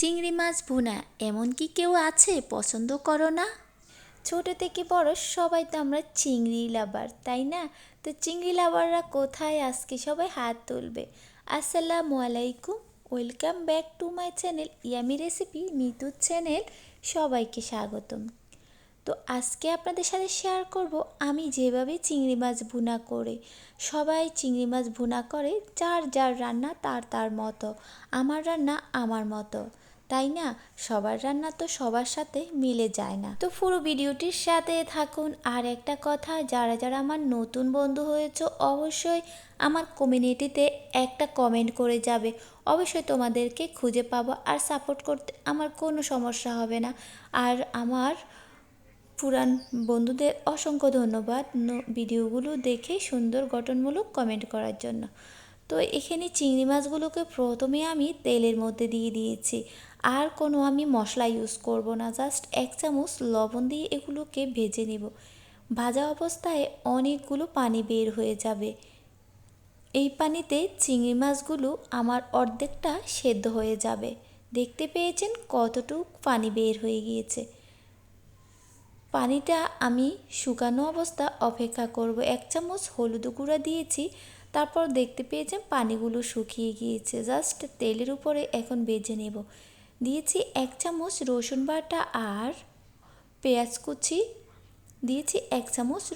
চিংড়ি মাছ ভুনা এমন কি কেউ আছে পছন্দ করো না? ছোট থেকে বড় সবাই তো আমরা চিংড়ি লাভার তাই না? তো চিংড়ি লাভাররা কোথায়? আজকে সবাই হাত তুলবে। আসসালামু আলাইকুম, welcome back to my channel yummy recipe মিতুর channel, সবাইকে স্বাগতম। তো আজকে আপনাদের সাথে শেয়ার করব আমি যেভাবে চিংড়ি মাছ ভুনা করে, সবাই চিংড়ি মাছ ভুনা করে, যার যার রান্না তার তার মতো, আমার রান্না আমার মতো। তাই না? সবার রান্না তো সবার সাথে মিলে যায় না। তো পুরো ভিডিওটির সাথে থাকুন। আর একটা কথা, যারা যারা আমার নতুন বন্ধু হয়েছে, অবশ্যই আমার কমিউনিটিতে একটা কমেন্ট করে যাবে। অবশ্যই তোমাদেরকে খুঁজে পাবো আর সাপোর্ট করতে আমার কোনো সমস্যা হবে না। আর আমার পুরান বন্ধুদের অসংখ্য ধন্যবাদ ভিডিওগুলো দেখে সুন্দর গঠনমূলক কমেন্ট করার জন্য। তো এখানে চিংড়ি মাছগুলোকে প্রথমে আমি তেলের মধ্যে দিয়ে দিয়েছি। আর কোনো আমি মশলা ইউজ করব না জাস্ট এক চামচ লবণ দিয়ে এগুলোকে ভেজে নেব। ভাজা অবস্থায় অনেকগুলো পানি বের হয়ে যাবে। এই পানিতে চিংড়ি মাছগুলো আমার অর্ধেকটা সেদ্ধ হয়ে যাবে। দেখতে পেয়েছেন কতটুক পানি বের হয়ে গিয়েছে। পানিটা আমি শুকানো অবস্থা অপেক্ষা করব। এক চামচ হলুদ গুঁড়া দিয়েছি। তারপর দেখতে পেয়েছেন পানিগুলো শুকিয়ে গিয়েছে। জাস্ট তেলের উপরে এখন বেজে নেব। দিয়েছি এক চামচ রসুন বাটা আর পেঁয়াজ কুচি। দিয়েছি এক চামচ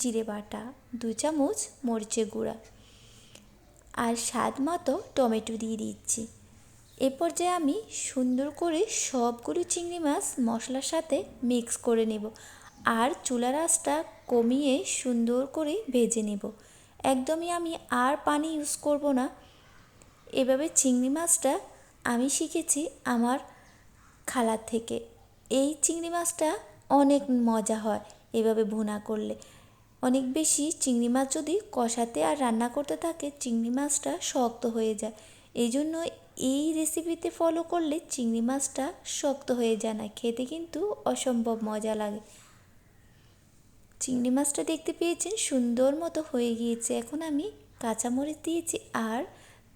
জিরে বাটা, দুই চামচ মরিচের গুঁড়া আর স্বাদ মতো টমেটো দিয়ে দিচ্ছি। এ পর্যায়ে আমি সুন্দর করে সবগুলো চিংড়ি মাছ মশলার সাথে মিক্স করে নেব আর চুলার আঁচটা কমিয়ে সুন্দর করে ভেজে নেব। একদমই আমি আর পানি ইউজ করব না। এভাবে চিংড়ি মাছটা আমি শিখেছি আমার খালার থেকে। এই চিংড়ি মাছটা অনেক মজা হয় এভাবে ভুনা করলে। অনেক বেশি চিংড়ি মাছ যদি কষাতে আর রান্না করতে থাকে, চিংড়ি মাছটা শক্ত হয়ে যায়। এই জন্য এই রেসিপিতে ফলো করলে চিংড়ি মাছটা শক্ত হয়ে যায় না। খেতে কিন্তু অসম্ভব মজা লাগে। চিংড়ি মাছটা দেখতে পেয়েছেন? সুন্দর মতো হয়ে গিয়েছে। এখন আমি কাঁচামরিচ দিয়েছি আর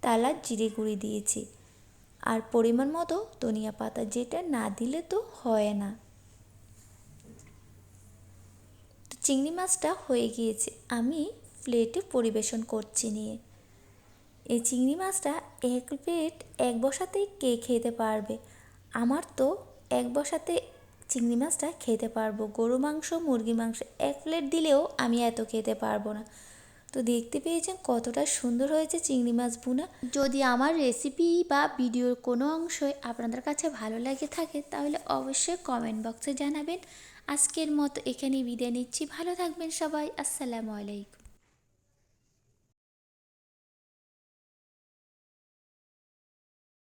তালা জিরে গুঁড়ি দিয়েছি। আর পরিমাণ মতো ধনিয়া পাতা, যেটা না দিলে তো হয় না। তো চিংড়ি মাছটা হয়ে গিয়েছে। আমি প্লেটে পরিবেশন করছি নিয়ে। এই চিংড়ি মাছটা এক প্লেট এক বসাতেই কে খেতে পারবে? আমার তো এক বসাতে চিংড়ি মাছটা খেতে পারব। গরু মাংস, মুরগি মাংস এক প্লেট দিলেও আমি এত খেতে পারব না। তো দেখতে পেয়েছেন কতটা সুন্দর হয়েছে চিংড়ি মাছ ভুনা। যদি আমার রেসিপি বা ভিডিওর কোনো অংশই আপনাদের কাছে ভালো লাগে থাকে, তাহলে অবশ্যই কমেন্ট বক্সে জানাবেন। আজকের মতো এখানেই বিদায় নিচ্ছি। ভালো থাকবেন সবাই। আসসালামু আলাইকুম।